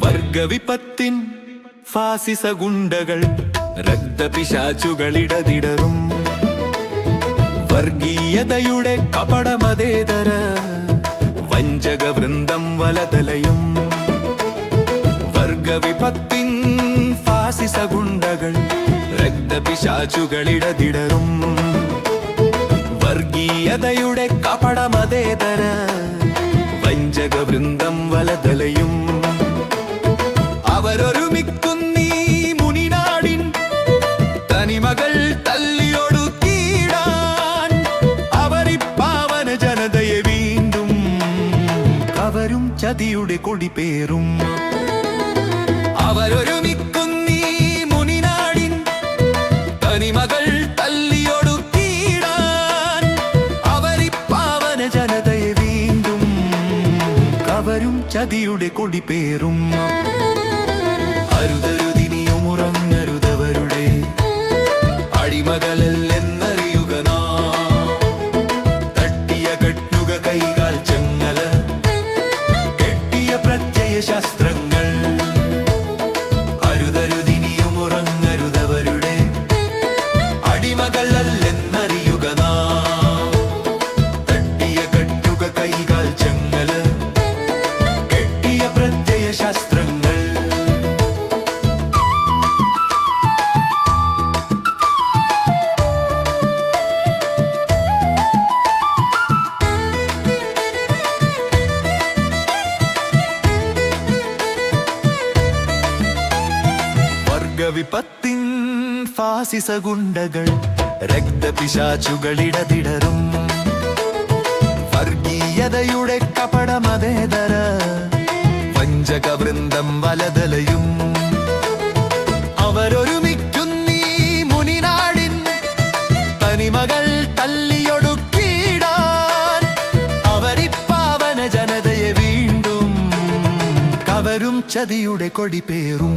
വർഗവിപത്തിൻ ഫാസിസ ഗുണ്ടകൾ രക്തപിശാചുകളിടതിടറും വർഗീയതയുടെ കപടമതേതര വഞ്ചക വൃന്ദം വലതലയും വർഗവിപത്തിൻ ഫാസിസ ഗുണ്ടകൾ രക്തപിശാചുകളിടതിടറും വർഗീയതയുടെ കപടമതേതര വഞ്ചക വൃന്ദം വലതലയും ചതിയുടെ കൊടിപേറും അവരൊരുമിക്കുന്നീ മുനിനാടിൻ തനിമകൾ തല്ലിയൊടുക്കിടാൻ അവരിപ്പാവന ജനതയെ വീണ്ടും കവരും അരുതരുതിനിയും വർഗവിപത്തിൻ ഫാസിസ ഗുണ്ടകൾ രക്തപിശാചുകളിടതിടറും വർഗീയതയുടെ കപടമതേതര വഞ്ചക വൃന്ദം വലതലയും. അവരൊരുമിക്കുന്നീ മുനിനാടിൻ തനിമകൾ തല്ലിയൊടുക്കിടാൻ അവരിപ്പാവന ജനതയെ വീണ്ടും കവരും ചതിയുടെ കൊടിപേറും.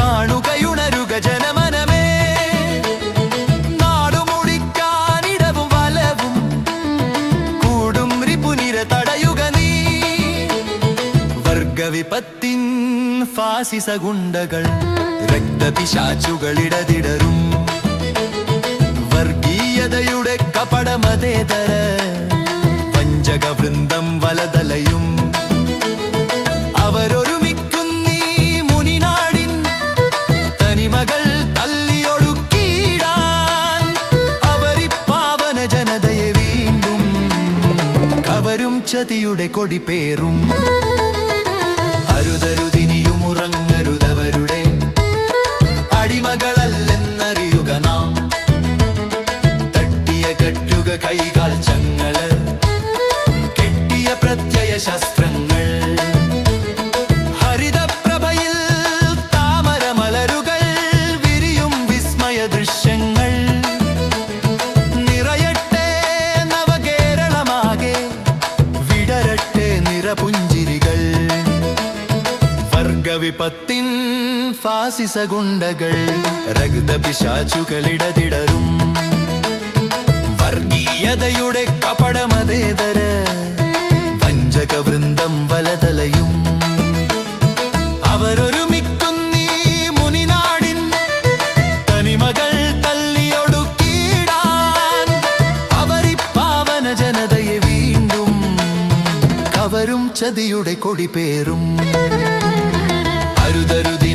കാണുകയുണരുക ജനമനമേ. നാടുമുടിക്കാനിടവും വലവും കൂടും റിപുനിര തടയുക നീ. വർഗവിപത്തിൻ ഫാസിസ ഗുണ്ടകൾ രക്തപിശാച്ചുകളിടതിടരും വർഗീയതയുടെ കപടമതേതര പഞ്ചകവൃന്ദം വലതലയും. കവരും ചതിയുടെ കൊടിപേറും. വർഗവിപത്തിൻ ഫാസിസ ഗുണ്ടകൾ രക്തപിശാചുകളിടതിടരും വർഗീയതയുടെ കപടമതേതര വഞ്ചക വൃന്ദം വലതലയും. അവരൊരുമിക്കുന്നീ മുനിനാടിൻ തനിമകൾ പേരും അവരിപ്പാവന വീണ്ടും കവരും ചതിയുടെ അരുതരുതി